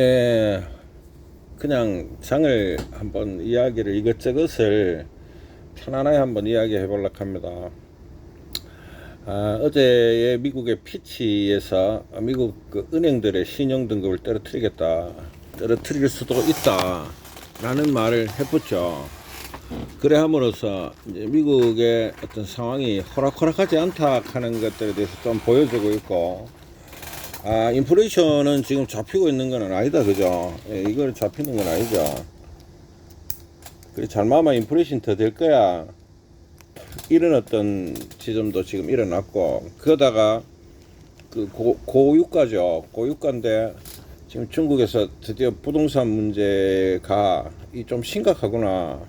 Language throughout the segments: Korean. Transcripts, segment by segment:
예, 그냥 장을 한번 이야기를 이것저것을 편안하게 한번 이야기해 보려고 합니다. 아, 어제의 미국의 피치에서 미국 그 은행들의 신용 등급을 떨어뜨리겠다, 떨어뜨릴 수도 있다, 라는 말을 해봤죠. 그래 함으로써 미국의 어떤 상황이 호락호락하지 않다 하는 것들에 대해서 좀 보여주고 있고, 아, 인플레이션은 지금 잡히고 있는 건 아니다, 그죠? 예, 이걸 잡히는 건 아니죠. 그래, 잘마마 인플레이션 더 될 거야. 이런 어떤 지점도 지금 일어났고, 그러다가 그 고, 고유가죠. 고유가인데, 지금 중국에서 드디어 부동산 문제가 이 좀 심각하구나.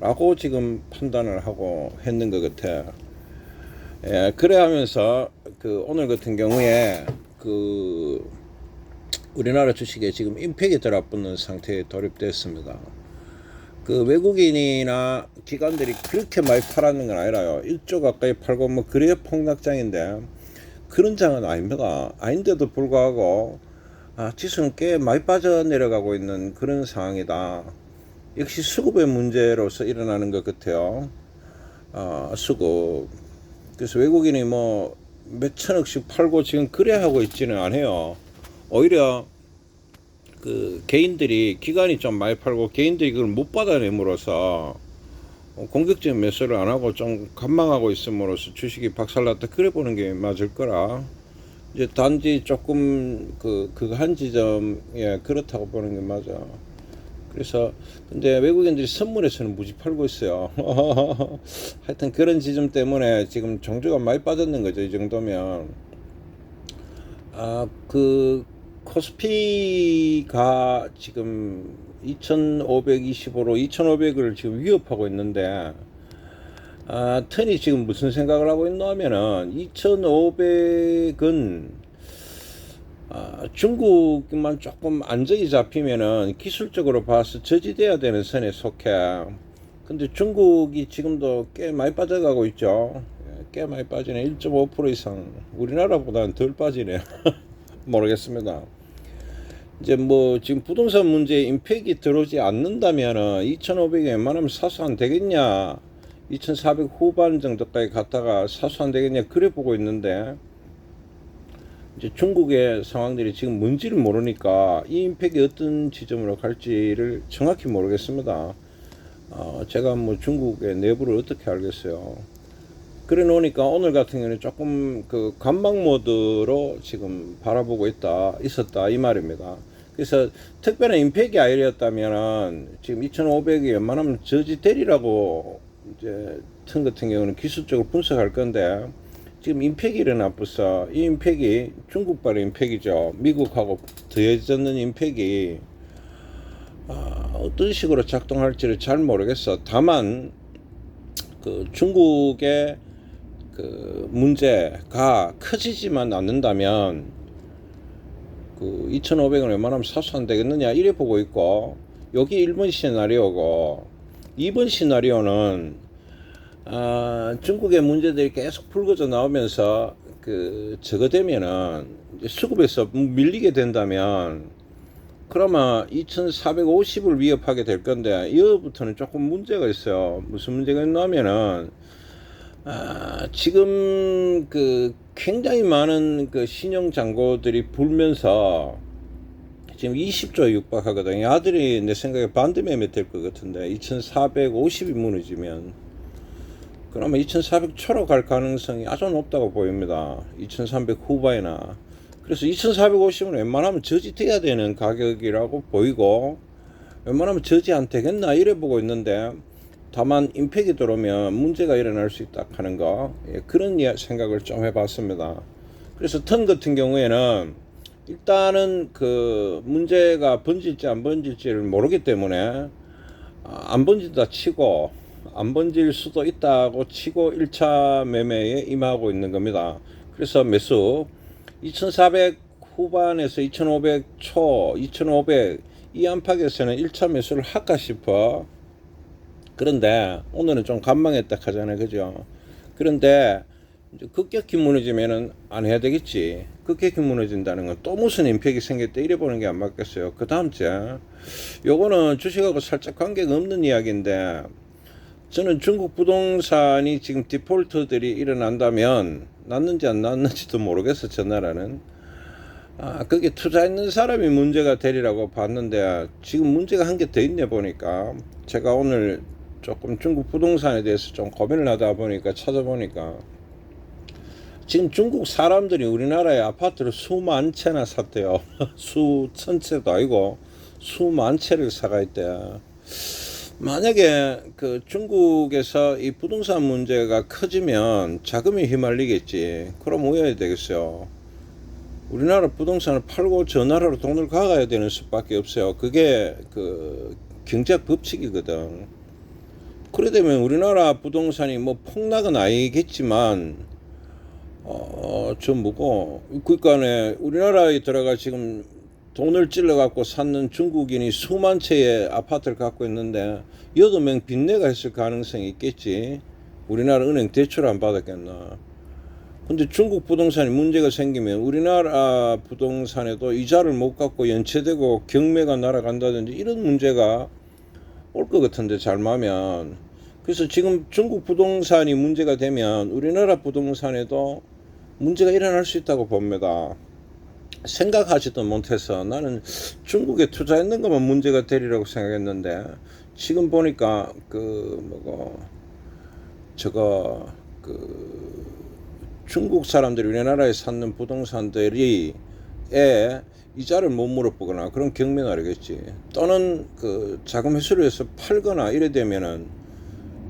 라고 지금 판단을 하고 했는 것 같아. 예, 그래 하면서 그 오늘 같은 경우에 그 우리나라 주식에 지금 임팩이 들어붙는 상태에 돌입됐습니다. 그 외국인이나 기관들이 그렇게 많이 팔았는 건 아니라요. 1조 가까이 팔고 뭐 그래야 폭락장인데 그런 장은 아닙니다. 아닌데도 불구하고 아, 지수는 꽤 많이 빠져 내려가고 있는 그런 상황이다. 역시 수급의 문제로서 일어나는 것 같아요. 아, 수급. 그래서 외국인이 뭐 몇 천억씩 팔고 지금 그래 하고 있지는 않아요. 오히려 그 개인들이 기관이 좀 많이 팔고 개인들이 그걸 못 받아내므로써 공격적인 매수를 안 하고 좀 관망하고 있음으로써 주식이 박살났다 그래 보는 게 맞을 거라. 이제 단지 조금 그 그거 한 지점에 그렇다고 보는 게 맞아. 그래서 근데 외국인들이 선물에서는 무지 팔고 있어요. 하여튼 그런 지점 때문에 지금 정주가 많이 빠졌는 거죠. 이 정도면 아 그 코스피가 지금 2,525로 2,500을 지금 위협하고 있는데 아 턴이 지금 무슨 생각을 하고 있나 하면은 2,500은 아, 중국만 조금 안정이 잡히면은 기술적으로 봐서 저지돼야 되는 선에 속해. 근데 중국이 지금도 꽤 많이 빠져가고 있죠. 예, 꽤 많이 빠지네. 1.5% 이상. 우리나라보다는 덜 빠지네. 모르겠습니다. 이제 뭐 지금 부동산 문제에 임팩이 들어오지 않는다면은 2,500에 웬만하면 사수 안 되겠냐. 2,400 후반 정도까지 갔다가 사수 안 되겠냐. 그래 보고 있는데 이제 중국의 상황들이 지금 뭔지를 모르니까 이 임팩이 어떤 지점으로 갈지를 정확히 모르겠습니다. 어, 제가 뭐 중국의 내부를 어떻게 알겠어요. 그래 놓으니까 오늘 같은 경우는 조금 그 관망 모드로 지금 바라보고 있다, 있었다, 이 말입니다. 그래서 특별한 임팩이 아니었다면은 지금 2,500이 웬만하면 저지 대리라고 이제 튼 같은 경우는 기술적으로 분석할 건데 지금 임팩이 일어나버서 이 임팩이 중국발의 임팩이죠. 미국하고 더해졌는 임팩이 아, 어떤 식으로 작동할지를 잘 모르겠어. 다만 그 중국의 그 문제가 커지지만 않는다면 그 2,500원 웬만하면 사수 안 되겠느냐 이래 보고 있고 여기 1번 시나리오고 2번 시나리오는 아, 중국의 문제들이 계속 불거져 나오면서 그 저거 되면은 수급에서 밀리게 된다면 그러면 2,450을 위협하게 될 건데 이거부터는 조금 문제가 있어요. 무슨 문제가 있냐면은 아, 지금 그 굉장히 많은 그 신용 잔고들이 불면서 지금 20조 육박하거든요. 아들이 내 생각에 반대 매매 될 것 같은데 2,450이 무너지면 그러면 2,400 초로 갈 가능성이 아주 높다고 보입니다. 2,300 후반이나. 그래서 2,450은 웬만하면 저지돼야 되는 가격이라고 보이고 웬만하면 저지 안 되겠나 이래 보고 있는데 다만 임팩이 들어오면 문제가 일어날 수 있다 하는 거 예, 그런 생각을 좀 해봤습니다. 그래서 턴 같은 경우에는 일단은 그 문제가 번질지 안 번질지를 모르기 때문에 아, 안 번진다 치고 안 번질 수도 있다고 치고 1차 매매에 임하고 있는 겁니다. 그래서 매수 2400 후반에서 2500 초, 2500 이 안팎에서는 1차 매수를 할까 싶어. 그런데 오늘은 좀 간망했다 하잖아요. 그죠? 그런데 이제 급격히 무너지면은 안 해야 되겠지. 급격히 무너진다는 건 또 무슨 임팩이 생겼대 이래 보는 게 안 맞겠어요. 그 다음 째 요거는 주식하고 살짝 관계가 없는 이야기인데 저는 중국 부동산이 지금 디폴트들이 일어난다면 났는지 안 났는지도 모르겠어 저 나라는 아 그게 투자했는 사람이 문제가 되리라고 봤는데 지금 문제가 한 개 더 있네 보니까 제가 오늘 조금 중국 부동산에 대해서 좀 고민을 하다 보니까 찾아보니까 지금 중국 사람들이 우리나라의 아파트를 수만 채나 샀대요. 수천 채도 아니고 수만 채를 사가 있대. 만약에 그 중국에서 이 부동산 문제가 커지면 자금이 휘말리겠지. 그럼 뭐해야 되겠어요? 우리나라 부동산을 팔고 저 나라로 돈을 가가야 되는 수밖에 없어요. 그게 그 경제학 법칙이거든. 그래 되면 우리나라 부동산이 뭐 폭락은 아니겠지만 어, 저 뭐고 그니까네 우리나라에 들어가 지금 돈을 찔러 갖고 샀는 중국인이 수만 채의 아파트를 갖고 있는데 여덟 명 빚내가 했을 가능성이 있겠지. 우리나라 은행 대출 안 받았겠나. 근데 중국 부동산이 문제가 생기면 우리나라 부동산에도 이자를 못 갚고 연체되고 경매가 날아간다든지 이런 문제가 올 것 같은데 잘마면 그래서 지금 중국 부동산이 문제가 되면 우리나라 부동산에도 문제가 일어날 수 있다고 봅니다. 생각하지도 못해서 나는 중국에 투자했는 것만 문제가 되리라고 생각했는데 지금 보니까 그 뭐고 저거 그 중국 사람들이 우리나라에 사는 부동산들이 에 이자를 못 물어보거나 그런 경매가 되겠지. 또는 그 자금 회수를 해서 팔거나 이래 되면은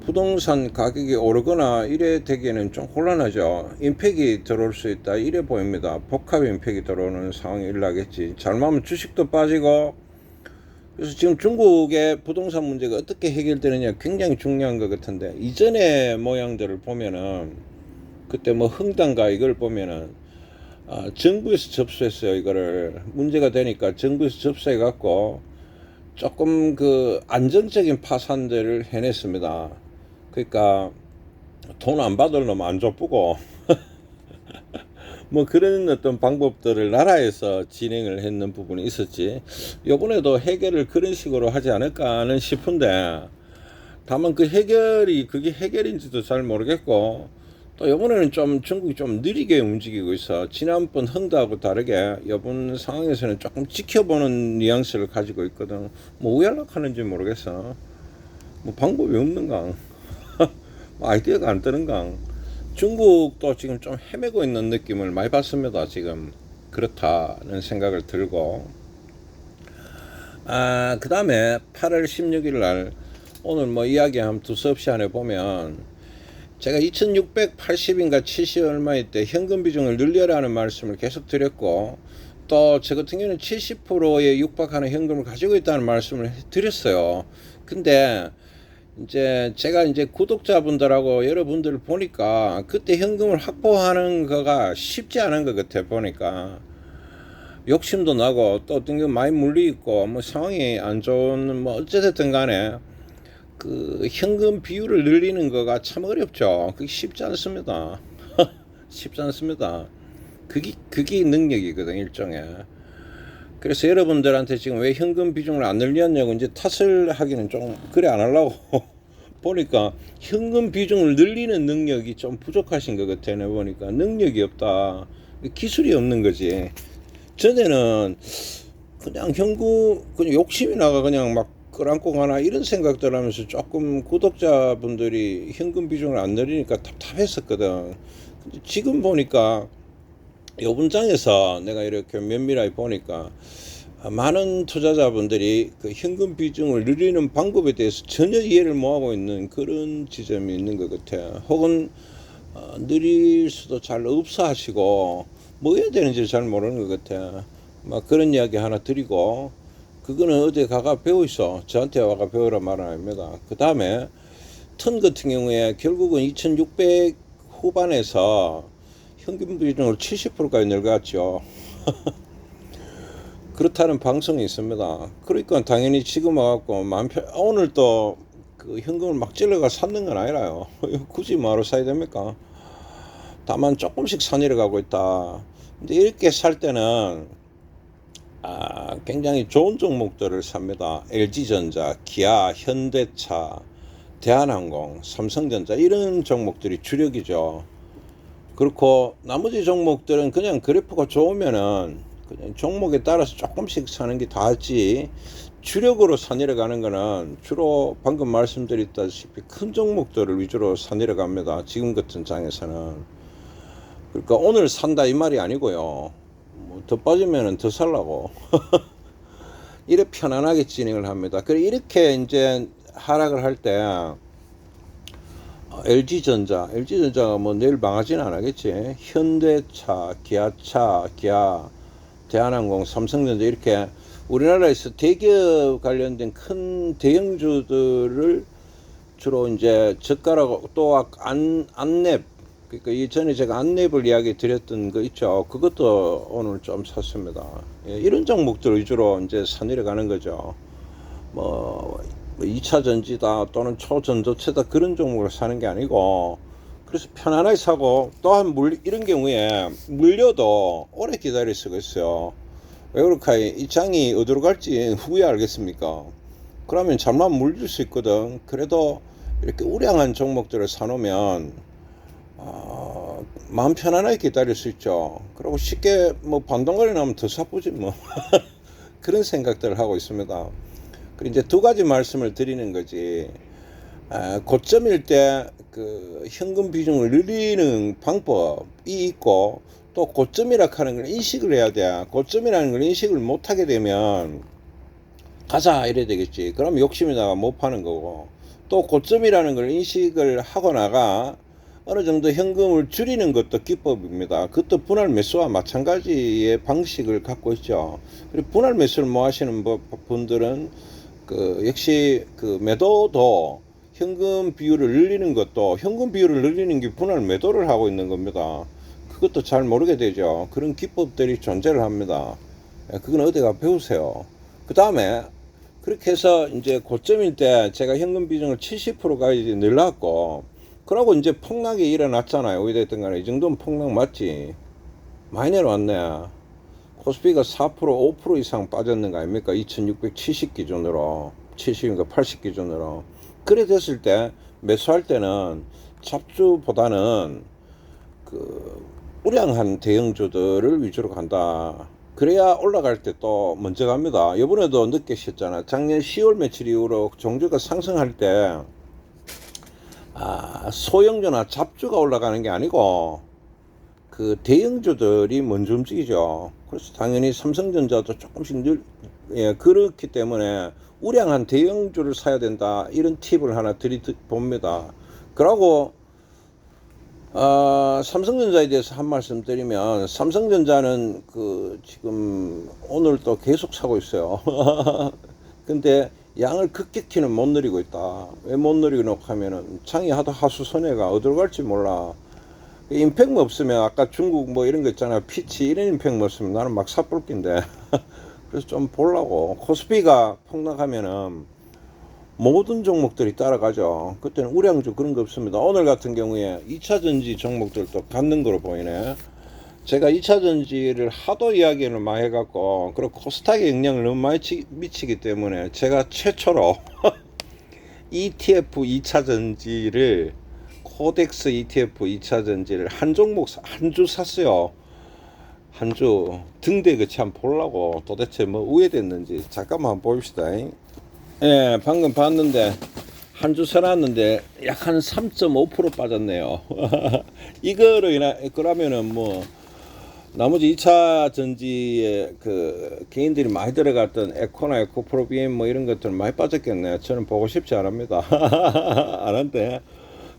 부동산 가격이 오르거나 이래 되기에는 좀 곤란하죠. 임팩이 들어올 수 있다. 이래 보입니다. 복합 임팩이 들어오는 상황이 일어나겠지. 잘못하면 주식도 빠지고 그래서 지금 중국의 부동산 문제가 어떻게 해결되느냐 굉장히 중요한 것 같은데 이전의 모양들을 보면은 그때 뭐 흥당가 이걸 보면은 아, 정부에서 접수했어요 이거를 문제가 되니까 정부에서 접수해 갖고 조금 그 안정적인 파산들을 해냈습니다. 그러니까 돈 안 받을 놈 안 줘보고 뭐 그런 어떤 방법들을 나라에서 진행을 했는 부분이 있었지. 요번에도 해결을 그런 식으로 하지 않을까는 싶은데 다만 그 해결이 그게 해결인지도 잘 모르겠고 또 요번에는 좀 중국이 좀 느리게 움직이고 있어. 지난번 흥도하고 다르게 이번 상황에서는 조금 지켜보는 뉘앙스를 가지고 있거든. 뭐 왜 연락하는지 모르겠어. 뭐 방법이 없는가? 뭐 아이디어가 안 뜨는가? 중국도 지금 좀 헤매고 있는 느낌을 많이 받습니다. 지금 그렇다는 생각을 들고 아, 그 다음에 8월 16일 날 오늘 뭐 이야기 한 두서없이 안에 보면 제가 2680인가 70 얼마일 때 현금 비중을 늘려라는 말씀을 계속 드렸고 또 저 같은 경우는 70%에 육박하는 현금을 가지고 있다는 말씀을 드렸어요. 근데 이제 제가 이제 구독자분들하고 여러분들 보니까 그때 현금을 확보하는 거가 쉽지 않은 것 같아 보니까 욕심도 나고 또 어떤 게 많이 물리 있고 뭐 상황이 안 좋은 뭐 어찌됐든 간에 그 현금 비율을 늘리는 거가 참 어렵죠. 그게 쉽지 않습니다. 쉽지 않습니다. 그게 그게 능력이거든 일종의. 그래서 여러분들한테 지금 왜 현금 비중을 안 늘렸냐고 이제 탓을 하기는 좀 그래 안 하려고 보니까 현금 비중을 늘리는 능력이 좀 부족하신 것 같아 내 보니까 능력이 없다. 기술이 없는 거지. 전에는 그냥 현금 그냥 욕심이 나가 그냥 막 끌안고 가나 이런 생각들 하면서 조금 구독자분들이 현금 비중을 안 늘리니까 답답했었거든. 근데 지금 보니까 요 분장에서 내가 이렇게 면밀하게 보니까 많은 투자자분들이 그 현금 비중을 늘리는 방법에 대해서 전혀 이해를 못하고 있는 그런 지점이 있는 것 같아요. 혹은 어, 늘릴 수도 잘 없어 하시고 뭐 해야 되는지 잘 모르는 것 같아요. 막 그런 이야기 하나 드리고 그거는 어디 가가 배워 있어. 저한테 와가 배우라 말은 아닙니다. 그 다음에 턴 같은 경우에 결국은 2600 후반에서 현금 비중을 70%까지 늘어갔죠. 그렇다는 방송이 있습니다. 그러니까 당연히 지금 와갖고 마음 편, 오늘 또 그 현금을 막 찔러가 샀는 건 아니라요. 굳이 뭐하러 사야 됩니까? 다만 조금씩 산이를 가고 있다. 이제 이렇게 살 때는 아, 굉장히 좋은 종목들을 삽니다. LG전자, 기아, 현대차, 대한항공, 삼성전자 이런 종목들이 주력이죠. 그렇고 나머지 종목들은 그냥 그래프가 좋으면은 그냥 종목에 따라서 조금씩 사는 게 다지 주력으로 산일해 가는 거는 주로 방금 말씀드렸다시피 큰 종목들을 위주로 산일해 갑니다. 지금 같은 장에서는 그러니까 오늘 산다 이 말이 아니고요. 뭐 더 빠지면은 더 살라고 이래 편안하게 진행을 합니다. 그래 이렇게 이제 하락을 할때 어, LG전자, LG전자가 뭐 내일 망하지는 않겠지. 현대차, 기아차, 기아, 대한항공, 삼성전자 이렇게 우리나라에서 대기업 관련된 큰 대형주들을 주로 이제 저가라고 또 안, 안랩 그러니까 이전에 제가 안랩을 이야기 드렸던 거 있죠. 그것도 오늘 좀 샀습니다. 예, 이런 종목들 위주로 이제 산일해 가는 거죠. 뭐 2차 전지다 또는 초전도체다 그런 종목을 사는 게 아니고 그래서 편안하게 사고 또한 물 이런 경우에 물려도 오래 기다릴 수가 있어요. 왜 그럴까? 이 장이 어디로 갈지 후에 알겠습니까? 그러면 잠만 물릴 수 있거든. 그래도 이렇게 우량한 종목들을 사놓으면 어, 마음 편안하게 기다릴 수 있죠. 그리고 쉽게 뭐 반동거리 나면 더 사쁘지 뭐 그런 생각들을 하고 있습니다. 그 이제 두 가지 말씀을 드리는 거지. 아, 고점일 때 그 현금 비중을 늘리는 방법이 있고 또 고점이라 하는 걸 인식을 해야 돼. 고점이라는 걸 인식을 못 하게 되면 가자 이래 되겠지. 그럼 욕심이 나가 못 파는 거고 또 고점이라는 걸 인식을 하고 나가 어느 정도 현금을 줄이는 것도 기법입니다. 그것도 분할 매수와 마찬가지의 방식을 갖고 있죠. 그리고 분할 매수를 뭐 하시는 분들은 그 역시 그 매도도 현금 비율을 늘리는 것도 현금 비율을 늘리는 게 분할 매도를 하고 있는 겁니다. 그것도 잘 모르게 되죠. 그런 기법들이 존재를 합니다. 예, 그건 어디가 배우세요. 그 다음에 그렇게 해서 이제 고점일 때 제가 현금 비중을 70%까지 늘렸고 그러고 이제 폭락이 일어났잖아요. 어디됐든 간에 이 정도면 폭락 맞지. 많이 내려왔네. 코스피가 4% 5% 이상 빠졌는 거 아닙니까? 2670 기준으로 70인가 80 기준으로 그래 됐을 때 매수할 때는 잡주보다는 그 우량한 대형주들을 위주로 간다. 그래야 올라갈 때 또 먼저 갑니다. 이번에도 늦게 쉬었잖아. 작년 10월 며칠 이후로 종주가 상승할 때 아, 소형주나 잡주가 올라가는 게 아니고 그 대형주들이 먼저 움직이죠. 그래서 당연히 삼성전자도 조금씩 늘, 예, 그렇기 때문에 우량한 대형주를 사야 된다. 이런 팁을 하나 드리 봅니다. 그러고 어, 삼성전자에 대해서 한 말씀 드리면 삼성전자는 그 지금 오늘 또 계속 사고 있어요. 근데 양을 급격히는 못 누리고 있다. 왜 못 누리고 하면은 창이 하도 하수 손해가 어디로 갈지 몰라. 임팩트 없으면 아까 중국 뭐 이런 거 있잖아요. 피치 이런 임팩트 없으면 나는 막 낀데. 그래서 좀 보려고 코스피가 폭락하면은 모든 종목들이 따라가죠. 그때는 우량주 그런 거 없습니다. 오늘 같은 경우에 2차 전지 종목들도 갖는 거로 보이네. 제가 2차 전지를 하도 이야기를 많이 해갖고, 그리고 코스닥에 영향을 너무 많이 미치기 때문에 제가 최초로 ETF 2차 전지를, 코덱스 ETF 2차 전지를 한 종목, 한 주 샀어요. 한 주 등대 그치 한번 보려고 도대체 뭐 우회됐는지 잠깐만 봅시다. 예, 방금 봤는데 한주 사놨는데 약 한 3.5% 빠졌네요. 이거로 인하 그러면은 뭐 나머지 2차 전지에 그 개인들이 많이 들어갔던 에코나 에코프로비엠 뭐 이런 것들 많이 빠졌겠네요. 저는 보고 싶지 않습니다. 안 한데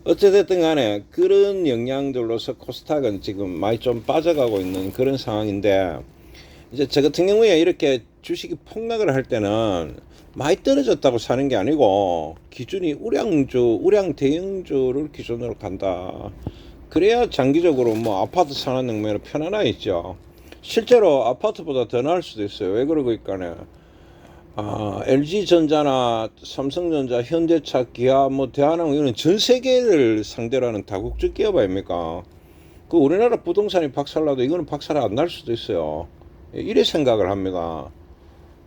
어찌됐든 간에 그런 영향들로서 코스닥은 지금 많이 좀 빠져가고 있는 그런 상황인데 이제 저 같은 경우에 이렇게 주식이 폭락을 할 때는 많이 떨어졌다고 사는 게 아니고 기준이 우량주, 우량 대형주를 기준으로 간다. 그래야 장기적으로 뭐 아파트 사는 능면은 편안하 있죠. 실제로 아파트보다 더 나을 수도 있어요. 왜 그러고 있까네. 아, LG전자나 삼성전자, 현대차, 기아, 뭐 대한항공 이런 전 세계를 상대로 하는 다국적 기업 아닙니까? 그 우리나라 부동산이 박살나도 이거는 박살 안 날 수도 있어요. 예, 이래 생각을 합니다.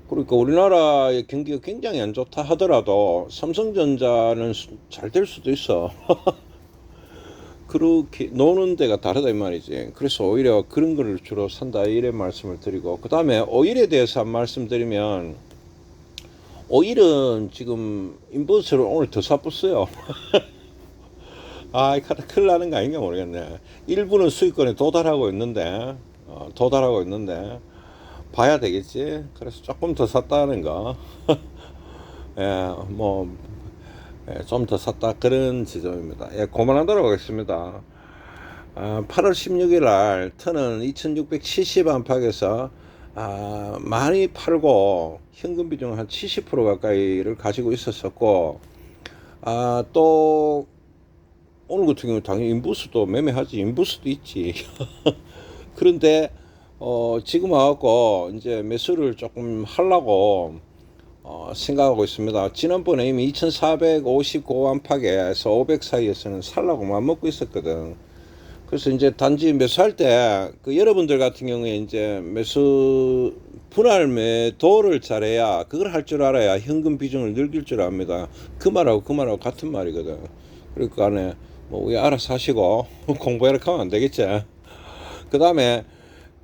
그러니까 우리나라의 경기가 굉장히 안 좋다 하더라도 삼성전자는 잘 될 수도 있어. 그렇게 노는 데가 다르다 이 말이지. 그래서 오히려 그런 거를 주로 산다 이래 말씀을 드리고 그 다음에 오일에 대해서 한 말씀드리면 오일은 지금 인버스를 오늘 더 사뿌어요. 아, 이거 큰일 나는 거 아닌가 모르겠네. 일부는 수익권에 도달하고 있는데, 어, 도달하고 있는데, 봐야 되겠지. 그래서 조금 더 샀다는 거. 예, 뭐, 예, 좀 더 샀다. 그런 지점입니다. 예, 그만하도록 하겠습니다. 아, 8월 16일 날 터는 2670 안팎에서 아, 많이 팔고 현금 비중 한 70% 가까이를 가지고 있었었고 아, 또 오늘 같은 경우 당연히 인부스도 매매하지 인부스도 있지 그런데 어, 지금 와갖고 이제 매수를 조금 하려고 어, 생각하고 있습니다. 지난번에 이미 2459 안팎에서 500 사이에서는 살라고 맘먹고 있었거든. 그래서 이제 단지 매수할 때 그 여러분들 같은 경우에 이제 매수 분할 매도를 잘해야 그걸 할 줄 알아야 현금 비중을 늘릴 줄 압니다. 그 말하고 그 말하고 같은 말이거든. 그러니까 안에 뭐 우리 알아서 하시고 공부해라 하면 안 되겠지. 그 다음에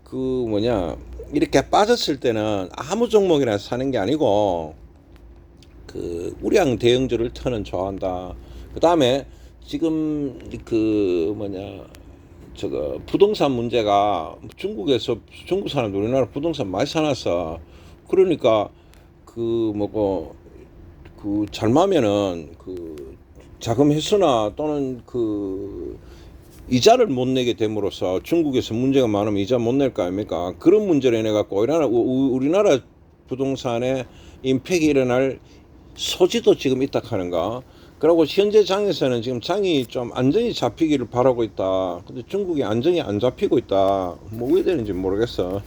그 뭐냐 이렇게 빠졌을 때는 아무 종목이나 사는 게 아니고 그 우량 대형주를 터는 좋아한다. 그 다음에 지금 그 뭐냐 저거 부동산 문제가 중국에서 중국 사람들 우리나라 부동산 많이 사놨어. 그러니까 그 뭐고 그 잘마면은 그 자금 회수나 또는 그 이자를 못 내게 됨으로써 중국에서 문제가 많으면 이자 못 낼 거 아닙니까? 그런 문제를 인해 갖고 우리나라 우- 우리나라 부동산에 임팩이 일어날 소지도 지금 있다 하는가? 그리고 현재 장에서는 지금 장이 좀 안정이 잡히기를 바라고 있다. 근데 중국이 안정이 안 잡히고 있다. 뭐 왜 되는지 모르겠어.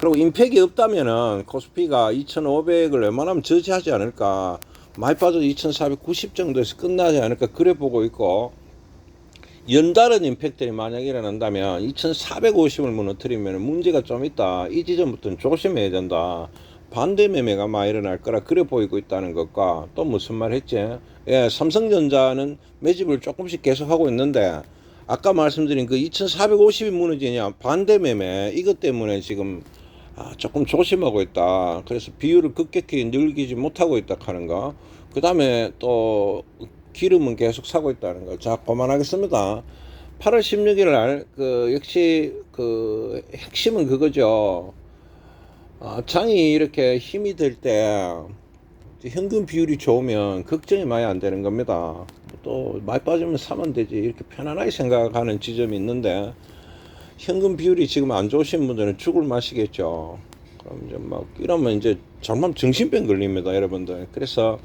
그리고 임팩이 없다면은 코스피가 2,500을 웬만하면 저지하지 않을까. 많이 빠져도 2,490 정도에서 끝나지 않을까. 그래 보고 있고. 연달은 임팩트들이 만약 일어난다면 2,450을 무너뜨리면 문제가 좀 있다. 이 지점부터는 조심해야 된다. 반대 매매가 많이 일어날 거라 그래 보이고 있다는 것과 또 무슨 말 했지? 예, 삼성전자는 매집을 조금씩 계속 하고 있는데 아까 말씀드린 그 2,450이 무너지냐 반대 매매 이것 때문에 지금 아, 조금 조심하고 있다. 그래서 비율을 급격히 늘리지 못하고 있다 하는 거. 그 다음에 또 기름은 계속 사고 있다는 거. 자, 그만하겠습니다. 8월 16일 날, 그, 역시, 그, 핵심은 그거죠. 아, 장이 이렇게 힘이 들 때, 현금 비율이 좋으면 걱정이 많이 안 되는 겁니다. 또, 많이 빠지면 사면 되지. 이렇게 편안하게 생각하는 지점이 있는데, 현금 비율이 지금 안 좋으신 분들은 죽을 맛이겠죠. 그럼 이제 막, 이러면 이제 잘못 정신병 걸립니다, 여러분들. 그래서,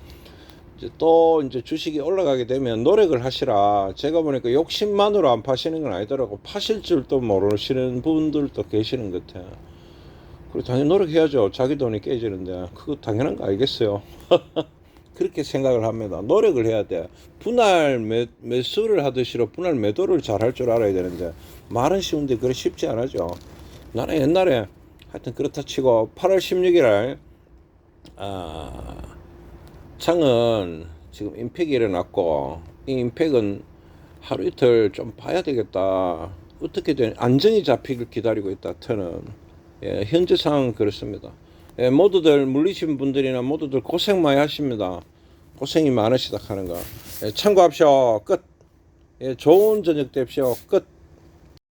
이제 또 이제 주식이 올라가게 되면 노력을 하시라. 제가 보니까 욕심만으로 안 파시는 건 아니더라고. 파실 줄도 모르시는 분들도 계시는 것 같아요. 그리고 당연히 노력해야죠. 자기 돈이 깨지는데. 그거 당연한 거 알겠어요. 그렇게 생각을 합니다. 노력을 해야 돼. 분할 매, 매수를 하듯이로 분할 매도를 잘 할 줄 알아야 되는데 말은 쉬운데 그래 쉽지 않아죠. 나는 옛날에 하여튼 그렇다 치고 8월 16일 날 아, 창은 지금 임팩이 일어났고 이 임팩은 하루 이틀 좀 봐야 되겠다. 어떻게든 안정이 잡히길 기다리고 있다. 터는 예, 현재 상황은 그렇습니다. 예, 모두들 물리신 분들이나 모두들 고생 많이 하십니다. 고생이 많으시다 하는 거. 예, 참고합시오. 끝. 예, 좋은 저녁 되십시오. 끝.